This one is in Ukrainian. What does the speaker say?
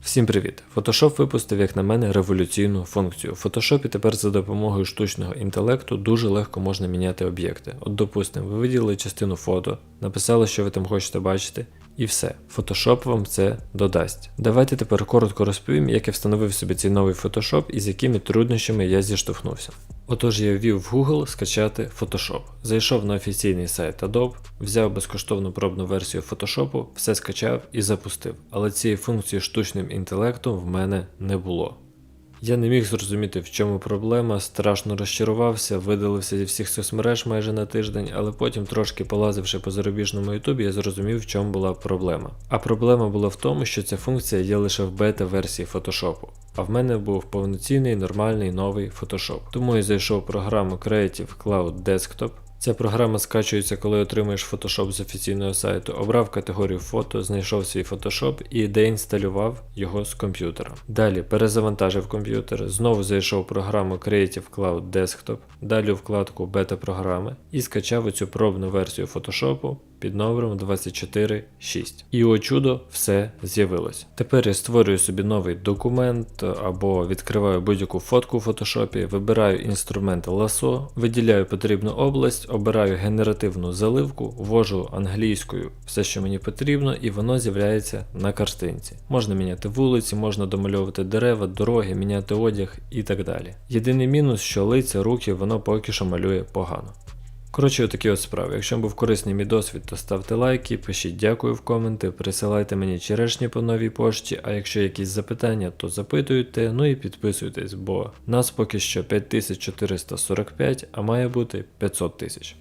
Всім привіт! Photoshop випустив, як на мене, революційну функцію. В Photoshop тепер за допомогою штучного інтелекту дуже легко можна міняти об'єкти. От, допустимо, ви виділили частину фото, написали, що ви там хочете бачити, і все. Photoshop вам це додасть. Давайте тепер коротко розповім, як я встановив собі цей новий Photoshop і з якими труднощами я зіштовхнувся. Отож, я ввів в Google скачати Photoshop. Зайшов на офіційний сайт Adobe, взяв безкоштовну пробну версію Photoshop, все скачав і запустив. Але цієї функції штучним інтелектом в мене не було. Я не міг зрозуміти, в чому проблема, страшно розчарувався, видалився зі всіх соцмереж майже на тиждень, але потім, трошки полазивши по зарубіжному ютубі, я зрозумів, в чому була проблема. А проблема була в тому, що ця функція є лише в бета-версії Photoshop. А в мене був повноцінний нормальний новий Photoshop. Тому я зайшов в програму Creative Cloud Desktop. Ця програма скачується, коли отримуєш Photoshop з офіційного сайту, обрав категорію фото, знайшов свій Photoshop і деінсталював його з комп'ютера. Далі перезавантажив комп'ютер, знову зайшов в програму Creative Cloud Desktop, далі у вкладку бета-програми і скачав оцю пробну версію Photoshop під номером 24.6. І о чудо, все з'явилось. Тепер я створюю собі новий документ або відкриваю будь-яку фотку в Photoshop, вибираю інструмент ласо, виділяю потрібну область, обираю генеративну заливку, ввожу англійською все, що мені потрібно, і воно з'являється на картинці. Можна міняти вулиці, можна домальовувати дерева, дороги, міняти одяг і так далі. Єдиний мінус, що лиця, руки воно поки що малює погано. Коротше, отакі от справи. Якщо вам був корисний мій досвід, то ставте лайки, пишіть дякую в коменти, присилайте мені черешні по новій пошті, а якщо якісь запитання, то запитуйте, ну і підписуйтесь, бо нас поки що 5445, а має бути 500 тисяч.